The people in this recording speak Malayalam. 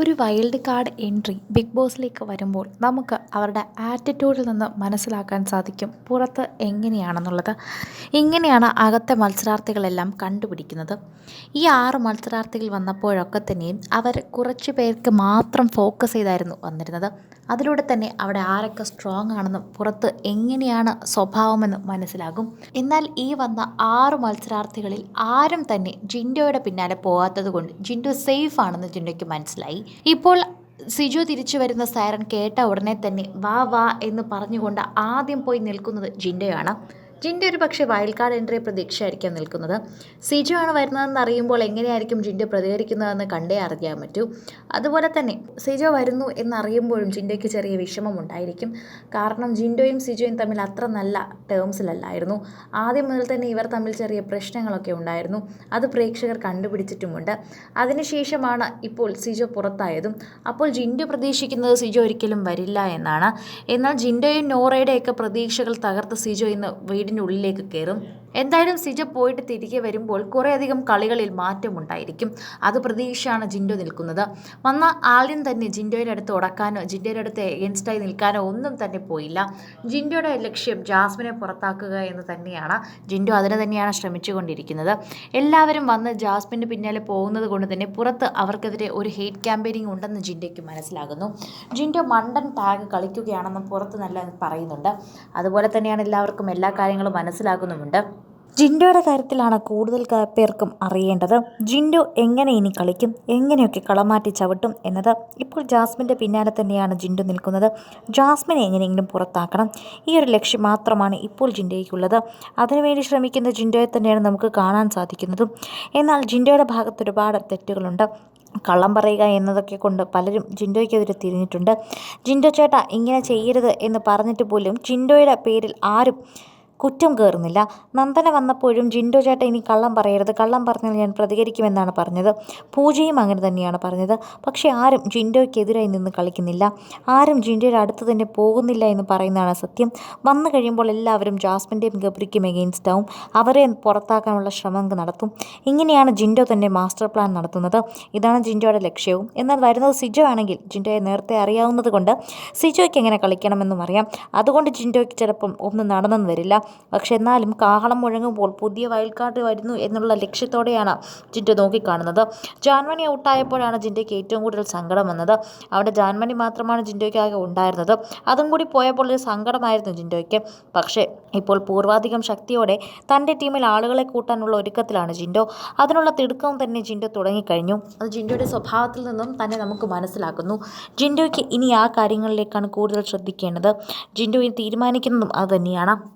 ഒരു വൈൽഡ് കാർഡ് എൻട്രി ബിഗ് ബോസിലേക്ക് വരുമ്പോൾ നമുക്ക് അവരുടെ ആറ്റിറ്റ്യൂഡിൽ നിന്ന് മനസ്സിലാക്കാൻ സാധിക്കും പുറത്ത് എങ്ങനെയാണെന്നുള്ളത്. ഇങ്ങനെയാണ് അകത്തെ മത്സരാർത്ഥികളെല്ലാം കണ്ടുപിടിക്കുന്നത്. ഈ ആറ് മത്സരാർത്ഥികൾ വന്നപ്പോഴൊക്കെ തന്നെയും അവർ കുറച്ച് പേർക്ക് മാത്രം ഫോക്കസ് ചെയ്തായിരുന്നു വന്നിരുന്നത്. അതിലൂടെ തന്നെ അവിടെ ആരൊക്കെ സ്ട്രോങ് ആണെന്നും പുറത്ത് എങ്ങനെയാണ് സ്വഭാവമെന്നും മനസ്സിലാകും. എന്നാൽ ഈ വന്ന ആറ് മത്സരാർത്ഥികളിൽ ആരും തന്നെ ജിൻഡോയുടെ പിന്നാലെ പോകാത്തത് കൊണ്ട് ജിൻഡോ സേഫ് ആണെന്ന് ജിൻഡോയ്ക്ക് മനസ്സിലായി. ഇപ്പോൾ സിജു തിരിച്ചു വരുന്ന സൈറൻ കേട്ട ഉടനെ തന്നെ വാ വാ എന്ന് പറഞ്ഞുകൊണ്ട് ആദ്യം പോയി നിൽക്കുന്നത് ജിൻഡോയാണ്. ജിൻഡോ ഒരു പക്ഷേ വൈൽഡ് കാർഡ് എൻട്രി പ്രതീക്ഷയായിരിക്കാം നിൽക്കുന്നത്. സിജു ആണ് വരുന്നതെന്ന് അറിയുമ്പോൾ എങ്ങനെയായിരിക്കും ജിന്റെ പ്രതികരിക്കുന്നതെന്ന് കണ്ടേ അറിയാൻ പറ്റൂ. അതുപോലെ തന്നെ സിജോ വരുന്നു എന്നറിയുമ്പോഴും ജിൻഡോയ്ക്ക് ചെറിയ വിഷമമുണ്ടായിരിക്കും കാരണം ജിൻഡോയും സിജോയും തമ്മിൽ അത്ര നല്ല ടേംസിലല്ലായിരുന്നു ആദ്യം മുതൽ തന്നെ ഇവർ തമ്മിൽ ചെറിയ പ്രശ്നങ്ങളൊക്കെ ഉണ്ടായിരുന്നു. അത് പ്രേക്ഷകർ കണ്ടുപിടിച്ചിട്ടുമുണ്ട്. അതിനുശേഷമാണ് ഇപ്പോൾ സിജോ പുറത്തായതും. അപ്പോൾ ജിൻഡോ പ്രതീക്ഷിക്കുന്നത് സിജോ ഒരിക്കലും വരില്ല എന്നാണ്. എന്നാൽ ജിൻഡോയും നോറയുടെയൊക്കെ പ്രതീക്ഷകൾ തകർത്ത് സിജോ ഇന്ന് ഉള്ളിലേക്ക് കയറും എന്തായാലും സിജ പോയിട്ട് തിരികെ വരുമ്പോൾ കുറേയധികം കളികളിൽ മാറ്റമുണ്ടായിരിക്കും. അത് പ്രതീക്ഷയാണ് ജിൻഡോ നിൽക്കുന്നത്. വന്ന ആദ്യം തന്നെ ജിൻഡോയുടെ അടുത്ത് ഉടക്കാനോ ജിൻഡോയുടെ അടുത്ത് എഗൻസ്റ്റായി നിൽക്കാനോ ഒന്നും തന്നെ പോയില്ല. ജിൻഡോയുടെ ലക്ഷ്യം ജാസ്മിനെ പുറത്താക്കുക എന്ന് തന്നെയാണ്. ജിൻഡോ അതിനെ തന്നെയാണ് ശ്രമിച്ചുകൊണ്ടിരിക്കുന്നത്. എല്ലാവരും വന്ന് ജാസ്മിന്റെ പിന്നാലെ പോകുന്നത് കൊണ്ട് തന്നെ പുറത്ത് അവർക്കെതിരെ ഒരു ഹെയ്റ്റ് ക്യാമ്പയിനിങ് ഉണ്ടെന്ന് ജിൻഡോയ്ക്ക് മനസ്സിലാകുന്നു. ജിൻഡോ മണ്ടൻ ടാഗ് കളിക്കുകയാണെന്ന് പുറത്ത് നല്ല പറയുന്നുണ്ട്. അതുപോലെ തന്നെയാണ് എല്ലാവർക്കും എല്ലാ കാര്യങ്ങളും മനസ്സിലാകുന്നുമുണ്ട് ജിൻഡോയുടെ കാര്യത്തിലാണ് കൂടുതൽ പേർക്കും അറിയേണ്ടത്. ജിൻഡോ എങ്ങനെ ഇനി കളിക്കും എങ്ങനെയൊക്കെ കളമാറ്റി ചവിട്ടും എന്നത് ഇപ്പോൾ ജാസ്മിന്റെ പിന്നാലെ തന്നെയാണ് ജിൻഡോ നിൽക്കുന്നത്. ജാസ്മിനെ എങ്ങനെയെങ്കിലും പുറത്താക്കണം. ഈ ഒരു ലക്ഷ്യം മാത്രമാണ് ഇപ്പോൾ ജിൻഡോയ്ക്കുള്ളത്. അതിനുവേണ്ടി ശ്രമിക്കുന്ന ജിൻഡോയെ തന്നെയാണ് നമുക്ക് കാണാൻ സാധിക്കുന്നതും. എന്നാൽ ജിൻഡോയുടെ ഭാഗത്ത് ഒരുപാട് തെറ്റുകളുണ്ട്. കള്ളം പറയുക എന്നതൊക്കെ കൊണ്ട് പലരും ജിൻഡോയ്ക്കെതിരെ തിരിഞ്ഞിട്ടുണ്ട്. ജിൻഡോ ചേട്ടാ ഇങ്ങനെ ചെയ്യരുത് എന്ന് പറഞ്ഞിട്ട് പോലും ജിൻഡോയുടെ പേരിൽ ആരും കുറ്റം കയറുന്നില്ല നന്ദന വന്നപ്പോഴും ജിൻഡോ ചേട്ടൻ ഇനി കള്ളം പറയരുത്. കള്ളം പറഞ്ഞാൽ ഞാൻ പ്രതികരിക്കുമെന്നാണ് പറഞ്ഞത്. പൂജയും അങ്ങനെ തന്നെയാണ് പറഞ്ഞത്. പക്ഷേ ആരും ജിൻഡോയ്ക്കെതിരായി നിന്ന് കളിക്കുന്നില്ല. ആരും ജിൻഡോയുടെ അടുത്ത് തന്നെ പോകുന്നില്ല എന്ന് പറയുന്നതാണ് സത്യം. വന്നു കഴിയുമ്പോൾ എല്ലാവരും ജാസ്മിന്റെയും ഗബ്രിക്കും എഗെയിൻസ്റ്റ് ആവും. അവരെ പുറത്താക്കാനുള്ള ശ്രമം നടത്തും. ഇങ്ങനെയാണ് ജിൻഡോ തന്നെ മാസ്റ്റർ പ്ലാൻ നടത്തുന്നത്. ഇതാണ് ജിൻഡോയുടെ ലക്ഷ്യവും. എന്നാൽ വരുന്നത് സിജോ ആണെങ്കിൽ ജിൻഡോയെ നേരത്തെ അറിയാവുന്നത് കൊണ്ട് സിജോയ്ക്ക് എങ്ങനെ കളിക്കണമെന്നും അറിയാം. അതുകൊണ്ട് ജിൻഡോയ്ക്ക് ചിലപ്പം ഒന്നും നടന്നെന്ന് വരില്ല. പക്ഷെ എന്നാലും കാഹളം മുഴങ്ങുമ്പോൾ പുതിയ വൈൽഡ് കാർഡ് വരുന്നു എന്നുള്ള ലക്ഷ്യത്തോടെയാണ് ജിൻഡോ നോക്കിക്കാണുന്നത്. ജാൻമണി ഔട്ടായപ്പോഴാണ് ജിൻഡയ്ക്ക് ഏറ്റവും കൂടുതൽ സങ്കടം വന്നത്. അവിടെ ജാൻമണി മാത്രമാണ് ജിൻഡോയ്ക്കാകെ ഉണ്ടായിരുന്നത്. അതും കൂടി പോയപ്പോൾ ഒരു സങ്കടമായിരുന്നു ജിൻഡോയ്ക്ക്. പക്ഷേ ഇപ്പോൾ പൂർവാധികം ശക്തിയോടെ തന്റെ ടീമിൽ ആളുകളെ കൂട്ടാനുള്ള ഒരുക്കത്തിലാണ് ജിൻഡോ. അതിനുള്ള തിടുക്കവും തന്നെ ജിൻഡോ തുടങ്ങിക്കഴിഞ്ഞു. അത് ജിൻഡോയുടെ സ്വഭാവത്തിൽ നിന്നും തന്നെ നമുക്ക് മനസ്സിലാക്കുന്നു. ജിൻഡോയ്ക്ക് ഇനി ആ കാര്യങ്ങളിലേക്കാണ് കൂടുതൽ ശ്രദ്ധിക്കേണ്ടത്. ജിൻഡോ ഇനി തീരുമാനിക്കുന്നതും അത് തന്നെയാണ്.